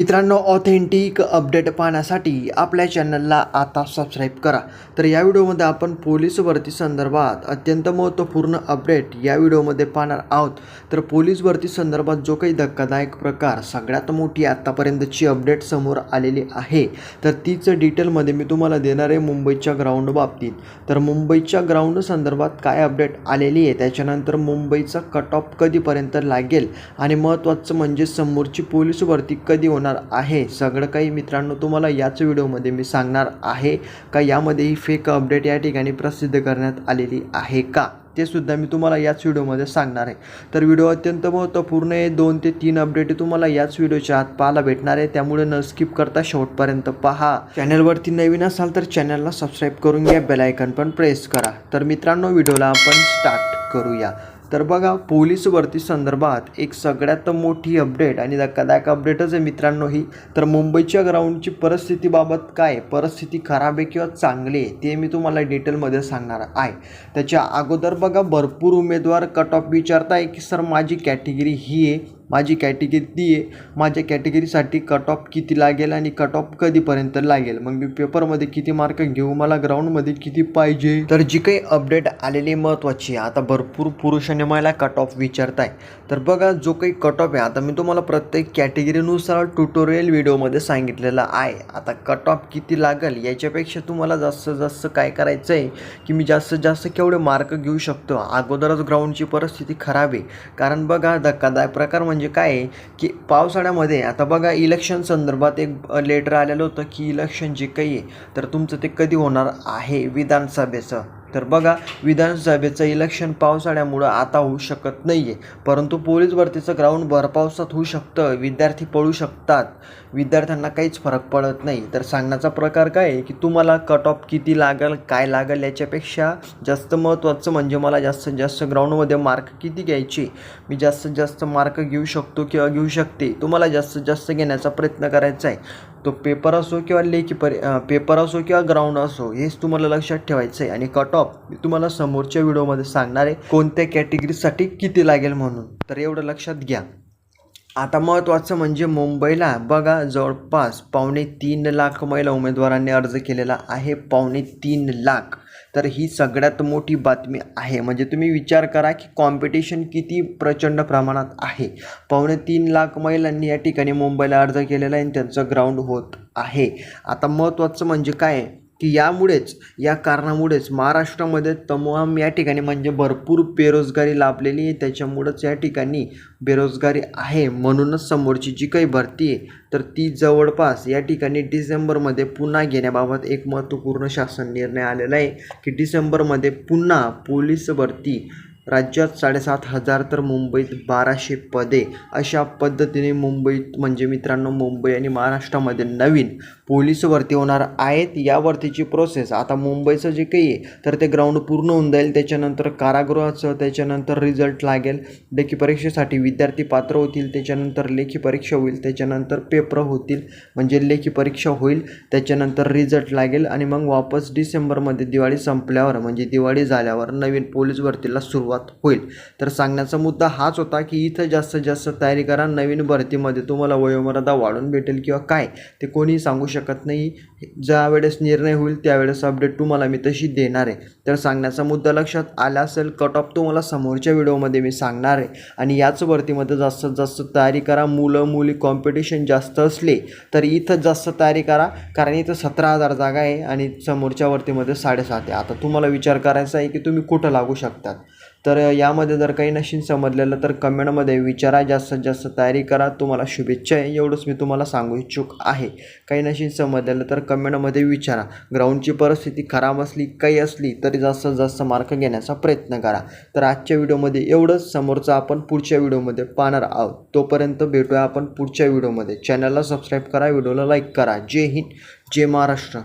मित्रांनो authentic update पाहण्यासाठी आपल्या चॅनलला आता सबस्क्राईब करा. तर या व्हिडिओमध्ये आपण पोलीस भरती संदर्भात अत्यंत महत्त्वपूर्ण अपडेट या व्हिडिओमध्ये पाहणार आहोत. तर पोलीस भरती संदर्भात जो काही धक्कादायक प्रकार सगळ्यात मोठी आत्तापर्यंतची अपडेट समोर आलेली आहे तर तीच डिटेलमध्ये मी तुम्हाला देणार आहे मुंबईच्या ग्राउंड बाबतीत. तर मुंबईच्या ग्राउंड संदर्भात काय अपडेट आलेली आहे? त्याच्यानंतर मुंबईचा कट ऑफ कधीपर्यंत लागेल? आणि महत्त्वाचं म्हणजे समोरची पोलीस भरती कधी होणार आहे. सगळं काही मित्रांनो तुम्हाला याच व्हिडिओमध्ये मी सांगणार आहे का? यामध्ये ही फेक अपडेट या ठिकाणी प्रसिद्ध करण्यात आलेली आहे का? ते सुद्धा मी तुम्हाला याच व्हिडिओमध्ये सांगणार आहे. तर व्हिडिओ अत्यंत महत्त्वपूर्ण आहे. दोन ते तीन अपडेट तुम्हाला याच व्हिडिओच्या आत पाहायला भेटणार आहे. त्यामुळे न स्किप करता शेवटपर्यंत पहा. चॅनलवरती नवीन असाल तर चॅनलला सबस्क्राईब करून घ्या. बेलायकन पण प्रेस करा. तर मित्रांनो व्हिडिओला आपण स्टार्ट करूया. तर बघा पोलीस भरती संदर्भात एक सगळ्यात मोठी अपडेट आणि धक्कादायक अपडेटच आहे मित्रांनो ही. तर मुंबईच्या ग्राउंडची परिस्थितीबाबत काय? परिस्थिती खराब आहे किंवा चांगली आहे ते मी तुम्हाला डिटेलमध्ये सांगणार आहे. त्याच्या अगोदर बघा भरपूर उमेदवार कट ऑफ विचारताय की सर माझी कॅटेगरी ही आहे. माझी कॅटेगरी ती आहे. माझ्या कॅटेगरीसाठी कट ऑफ किती लागेल आणि कट ऑफ कधीपर्यंत लागेल? मग मी पेपरमध्ये किती मार्क घेऊ? मला ग्राउंडमध्ये किती पाहिजे? तर जी काही अपडेट आलेली महत्त्वाची आहे. आता भरपूर पुरुष आणि महिला कट ऑफ विचारताय. तर बघा जो काही कट ऑफ आहे आता मी तुम्हाला प्रत्येक कॅटेगरीनुसार ट्युटोरियल व्हिडिओमध्ये सांगितलेलं आहे. आता कट ऑफ किती लागेल? याच्यापेक्षा तुम्हाला जास्तीत जास्त काय करायचं आहे की मी जास्तीत जास्त केवढे मार्क घेऊ शकतो? अगोदरच ग्राउंडची परिस्थिती खराब आहे. कारण बघा धक्कादायक प्रकार म्हणजे म्हणजे काय आहे की पावसाळ्यामध्ये आता बघा इलेक्शन संदर्भात एक लेटर आलेलं होतं की इलेक्शन जे काही आहे तर तुमचं ते कधी होणार आहे विधानसभेचं? तर बघा विधानसभेचं इलेक्शन पावसाळ्यामुळं आता होऊ शकत नाही आहे परंतु पोलीस भरतीचं ग्राउंड भरपावसात होऊ शकतं विद्यार्थी पळू शकतात. विद्यार्थ्यांना काहीच फरक पडत नाही. तर सांगण्याचा प्रकार काय आहे की तुम्हाला कट ऑफ किती लागेल काय लागेल याच्यापेक्षा जास्त महत्त्वाचं म्हणजे मला जास्तीत जास्त ग्राउंडमध्ये मार्क किती घ्यायचे? मी जास्तीत जास्त मार्क घेऊ शकतो किंवा घेऊ शकते? तुम्हाला जास्तीत जास्त घेण्याचा प्रयत्न करायचा आहे. तो पेपर असो किंवा लेखी परी पेपर असो किंवा ग्राउंड असो हेच तुम्हाला लक्षात ठेवायचं आहे आणि कट ऑफ मी तुम्हाला समोरच्या व्हिडिओमध्ये सांगणार आहे कोणत्या कॅटेगरीसाठी किती लागेल म्हणून. तर एवढं लक्षात घ्या. आता महत्त्वाचं म्हणजे मुंबईला बघा जवळपास पावणे तीन लाख महिला उमेदवारांनी अर्ज केलेला आहे पावणे तीन लाख. तर ही सगळ्यात मोठी बातमी आहे. म्हणजे तुम्ही विचार करा की कॉम्पिटिशन किती प्रचंड प्रमाणात आहे. पावणे तीन लाख महिलांनी या ठिकाणी मुंबईला अर्ज केलेला आहे आणि त्यांचं ग्राउंड होत आहे. आता महत्त्वाचं म्हणजे काय? आहे की यामुळेच या कारणामुळेच महाराष्ट्रामध्ये तमाम या ठिकाणी म्हणजे भरपूर बेरोजगारी लाभलेली आहे. त्याच्यामुळंच या ठिकाणी बेरोजगारी आहे. म्हणूनच समोरची जी काही भरती आहे तर ती जवळपास या ठिकाणी डिसेंबरमध्ये पुन्हा घेण्याबाबत एक महत्त्वपूर्ण शासन निर्णय आलेला आहे की डिसेंबरमध्ये पुन्हा पोलीस भरती राज्यात साडेसात हजार तर मुंबईत बाराशे पदे. अशा पद्धतीने मुंबईत म्हणजे मित्रांनो मुंबई आणि महाराष्ट्रामध्ये नवीन पोलीस भरती होणार आहेत. या भरतीची प्रोसेस आता मुंबईचं जे काही आहे तर ते ग्राउंड पूर्ण होऊन जाईल. त्याच्यानंतर कारागृहाचं त्याच्यानंतर रिझल्ट लागेल. लेखी परीक्षेसाठी विद्यार्थी पात्र होतील. त्याच्यानंतर लेखी परीक्षा होईल. त्याच्यानंतर पेपर होतील. म्हणजे लेखी परीक्षा होईल. त्याच्यानंतर रिझल्ट लागेल. आणि मग वापस डिसेंबरमध्ये दिवाळी संपल्यावर म्हणजे दिवाळी झाल्यावर नवीन पोलीस भरतीला सुरुवात होईल. तर सांगण्याचा मुद्दा हाच होता की इथं जास्तीत जास्त तयारी करा नवीन भरतीमध्ये तुम्हाला वयोमर्यादा वाढून भेटेल किंवा काय ते कोणीही सांगू शकत नाही. ज्या वेळेस निर्णय होईल त्यावेळेस अपडेट तुम्हाला मी तशी देणार आहे. तर सांगण्याचा मुद्दा लक्षात आला असेल कट ऑफ तुम्हाला समोरच्या व्हिडिओमध्ये मी सांगणार आहे. आणि याच भरतीमध्ये जास्तीत जास्त तयारी करा मुलं मुली कॉम्पिटिशन जास्त असले तर इथं जास्त तयारी करा कारण इथं सतरा हजार जागा आहे आणि समोरच्या वरतीमध्ये साडेसात आहे. आता तुम्हाला विचार करायचा आहे की तुम्ही कुठं लागू शकतात? तर यामध्ये जर काही नशीन समजलेलं तर कमेंटमध्ये विचारा जास्तीत जास्त तयारी करा. तुम्हाला शुभेच्छा आहे एवढंच मी तुम्हाला सांगू इच्छुक आहे. काही नशीन समजलेलं तर कमेंटमध्ये विचारा. ग्राउंडची परिस्थिती खराब असली काही असली तरी जास्तीत जास्त मार्क घेण्याचा प्रयत्न करा. तर आजच्या व्हिडिओमध्ये एवढंच. समोरचं आपण पुढच्या व्हिडिओमध्ये पाहणार आहोत. तोपर्यंत भेटूया आपण पुढच्या व्हिडिओमध्ये. चॅनलला सबस्क्राईब करा व्हिडिओला लाईक करा. जय हिंद जय महाराष्ट्र.